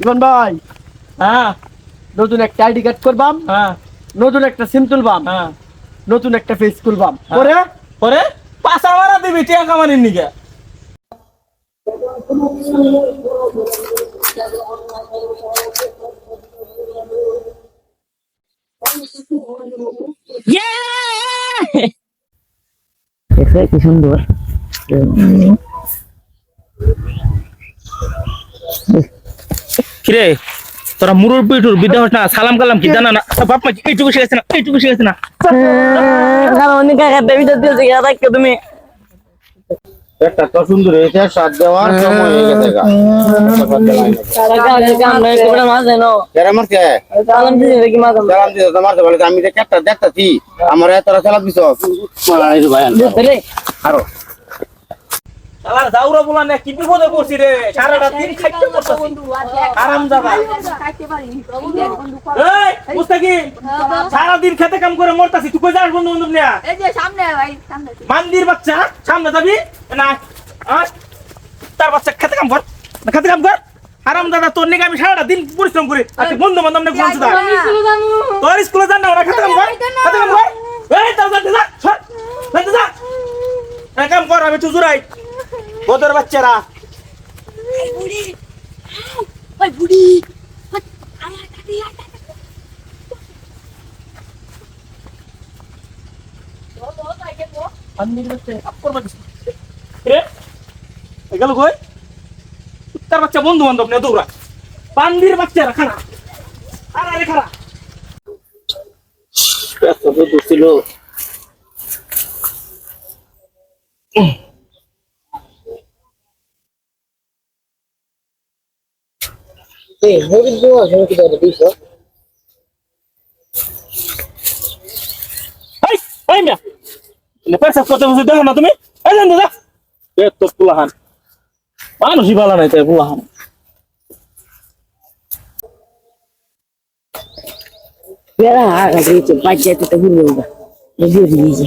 ইমন ভাই হ্যাঁ। নতুন একটা আইডি কার্ড করবাম হ্যাঁ। নতুন একটা সিম তুলবাম হ্যাঁ। নতুন একটা ফেস খুলবাম। হ্যাঁ। পরে? পরে? পাশা মারা দিবি টিয়া কামানির নিকে। কি সুন্দর? কিরে? তোরা মুরুর পিটুর বিদ্যা হস না সালাম কালাম কি জানা না? বাপ মা এইটুকু শিখেছে না এইটুকু শিখেছে না। অনেক ভিতর দিয়েছে গিয়ে দেখো তুমি। একটা তো সুন্দর হয়েছে সাত দেওয়ার সময় হয়ে গেছে। কাকা আমি যে কেটটা দেখতাছি আমার এতটা সালাম দিছ। আরও। শালার দাউরা বলা না কি বিপদে পড়ছি রে? সারাটা দিন খাইতে পড়তাছি আরাম এই মুস্তাকিম সারা দিন খেতে কাম করে মরতাছি তুই কই যাস বন্ধু বান্ধব নিয়া? এই যে সামনে ভাই সামনে। মান্দির বাচ্চা সামনে যাবি? না আয়। তার বাচ্চা খেতে কাম কর খেতে কাম কর। আরাম দাদা তোর নিকে আমি সারাটা দিন পরিশ্রম করি। আজকে বন্ধু বান্ধব নিয়ে ঘুরছি দা তোর স্কুলে যান না ওরা খেতে কাম কর খেতে কাম কর। এই যা সর যাতে যা। কাম কর আমি চুজুরাই ওদের বাচ্চারা ওই বুড়ি আমার দাদি মান্দির বাচ্চা আপ করবা কিছু রে এগুলো কই তার বাচ্চা বন্ধু বান্ধব নিয়ে দৌড়া পান্দির বাচ্চারা খারা খারা রে খারা ছিল এই হরি দুয়া সমিতি করে দিছ এই মিয়া পেশাব করতে বসে দেখো না তুমি এই জান দাদা এ তো পুলাহান মানুষই ভালো নাই তাই পুলাহান বেড়া আগা দিয়েছে বাচ্চা তো ঘুরে উঠা বুঝিয়ে দিয়েছে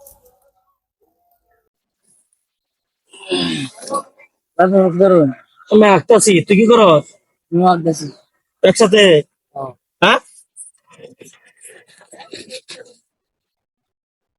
আমি আঁকতেছি তুই কি করস একসাথে? হ্যাঁ? হ্যাঁ?